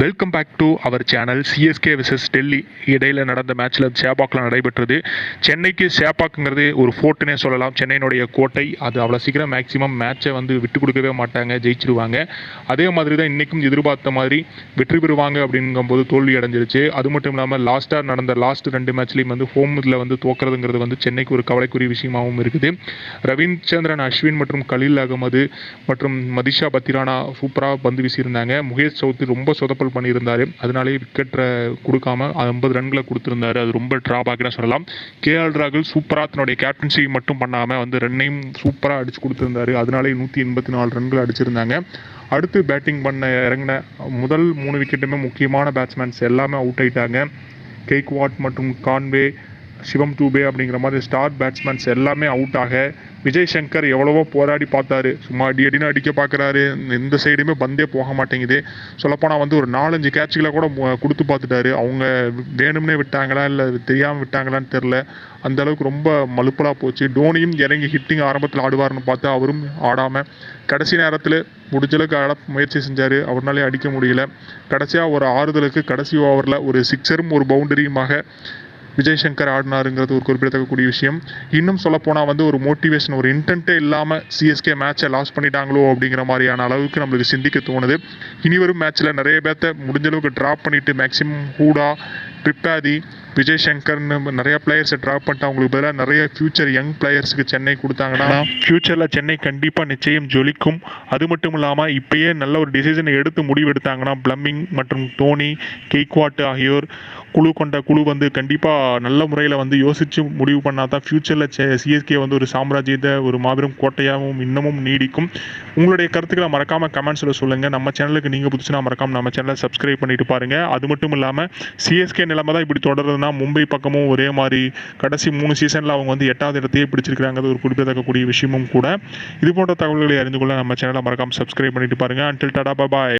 Welcome back to our channel CSK versus Delhi இடையில் நடந்த மேட்ச்சில் சேப்பாக்கில் நடைபெற்றது. சென்னைக்கு சேப்பாக்குங்கிறது ஒரு ஃபோர்ட்டுனே சொல்லலாம். சென்னையினுடைய கோட்டை. அது அவ்வளோ சீக்கிரம் மேக்ஸிமம் மேட்ச்சை வந்து விட்டு கொடுக்கவே மாட்டாங்க ஜெயிச்சிருவாங்க. அதே மாதிரி தான் இன்றைக்கும் எதிர்பார்த்த மாதிரி வெற்றி பெறுவாங்க அப்படிங்கும்போது தோல்வி அடைஞ்சிருச்சு. அது மட்டும் இல்லாமல் லாஸ்ட்டாக நடந்த லாஸ்ட் ரெண்டு மேட்ச்லேயும் வந்து ஹோம் இதில் வந்து தோக்கிறதுங்கிறது வந்து சென்னைக்கு ஒரு கவலைக்குரிய விஷயமாகவும் இருக்குது. ரவீந்திரன் அஸ்வின் மற்றும் கலீல் அகமது மற்றும் மதிஷா பத்திரானா சூப்பராக பந்து வீசியிருந்தாங்க. முகேஷ் சௌத்ரி ரொம்ப சொதப்பல் பண்ணியிருந்தார். அதனாலேயே விக்கெட்டை கொடுக்காம ஐம்பது ரன்களை கொடுத்துருந்தாரு. அது ரொம்ப ட்ராபேக்னு சொல்லலாம். கேஎல் ராகுல் சூப்பராக தன்னுடைய கேப்டன்சி மட்டும் பண்ணாமல் வந்து ரன்னையும் சூப்பராக அடிச்சு கொடுத்துருந்தாரு. அதனாலே நூற்றி எண்பத்தி நாலு ரன்கள் அடிச்சிருந்தாங்க. அடுத்து பேட்டிங் பண்ண இறங்கின முதல் மூணு விக்கெட்டுமே முக்கியமான பேட்ஸ்மேன்ஸ் எல்லாமே அவுட் ஆயிட்டாங்க. கெய்க்வாட் மற்றும் கான்வே சிவம் டூபே அப்படிங்கிற மாதிரி ஸ்டார் பேட்ஸ்மேன்ஸ் எல்லாமே அவுட் ஆக விஜய் சங்கர் எவ்வளவோ போராடி பார்த்தாரு. சும்மா அடி அடின்னு அடிக்க பார்க்குறாரு. எந்த சைடுமே பந்தே போக மாட்டேங்குது. சொல்லப்போனால் வந்து ஒரு நாலஞ்சு கேட்சுகளை கூட கொடுத்து பார்த்துட்டாரு. அவங்க வேணும்னே விட்டாங்களா இல்லை தெரியாமல் விட்டாங்களான்னு தெரில அந்த அளவுக்கு ரொம்ப மலுப்பலாக போச்சு. டோனியும் இறங்கி ஹிட்டிங் ஆரம்பத்தில் ஆடுவார்னு பார்த்து அவரும் ஆடாமல் கடைசி நேரத்தில் முடிஞ்சளவுக்கு ஆட முயற்சி செஞ்சார். அவர்னாலே அடிக்க முடியல. கடைசியாக ஒரு ஆறுதலுக்கு கடைசி ஓவரில் ஒரு சிக்ஸரும் ஒரு பவுண்டரியுமாக விஜய் சங்கர் ஆடினாருங்கிறது ஒரு குறிப்பிடத்தக்கக்கூடிய விஷயம். இன்னும் சொல்லப்போனால் வந்து ஒரு மோட்டிவேஷன் ஒரு இன்டென்ட்டே இல்லாமல் சிஎஸ்கே மேட்சை லாஸ் பண்ணிட்டாங்களோ அப்படிங்கிற மாதிரியான அளவுக்கு நம்மளுக்கு சிந்திக்க தோணுது. இனி வரும் மேட்ச்சில் நிறைய பேர்த்த முடிஞ்ச அளவுக்கு ட்ராப் பண்ணிட்டு மேக்ஸிமம் ஹூடா ட்ரிப்பாதி விஜய் சங்கர்னு நிறைய பிளேயர்ஸை ட்ராப் பண்ணிட்டு அவங்களுக்கு பதிலாக நிறைய ஃபியூச்சர் யங் பிளேயர்ஸுக்கு சென்னை கொடுத்தாங்கன்னா ஃபியூச்சரில் சென்னை கண்டிப்பாக நிச்சயம் ஜொலிக்கும். அது மட்டும் இல்லாமல் இப்பயே நல்ல ஒரு டிசிஷனை எடுத்து முடிவெடுத்தாங்கன்னா பிளம்மிங் மற்றும் டோனி கெய்க்வாட் ஆகியோர் குழு கொண்ட குழு வந்து கண்டிப்பாக நல்ல முறையில் வந்து யோசித்து முடிவு பண்ணால் தான் ஃப்யூச்சரில் சிஎஸ்கே வந்து ஒரு சாம்ராஜ்யத்தை ஒரு மாபெரும் கோட்டையாகவும் இன்னமும் நீடிக்கும். உங்களுடைய கருத்துக்களை மறக்காமல் கமெண்ட்ஸில் சொல்லுங்கள் நம்ம சேனலுக்கு நீங்கள் புதுசுனா மறக்காமல் நம்ம சேனலை சப்ஸ்கிரைப் பண்ணிட்டு பாருங்கள் அது மட்டும் இல்லாமல் சிஎஸ்கே நிலைமை தான் இப்படி பார்த்தோம்னா மும்பை பக்கமும் ஒரே மாதிரி கடைசி மூணு சீசனில் அவங்க வந்து எட்டாவது இடத்தையே பிடிச்சிருக்கிறாங்கிறது ஒரு குறிப்பிடத்தக்கக்கூடிய விஷயமும் கூட. இது போன்ற தகவல்களை அறிந்து கொள்ள நம்ம சேனலை மறக்காமல் சப்ஸ்கிரைப் பண்ணிட்டு பாருங்கள் அன்டில் டாடா பாய்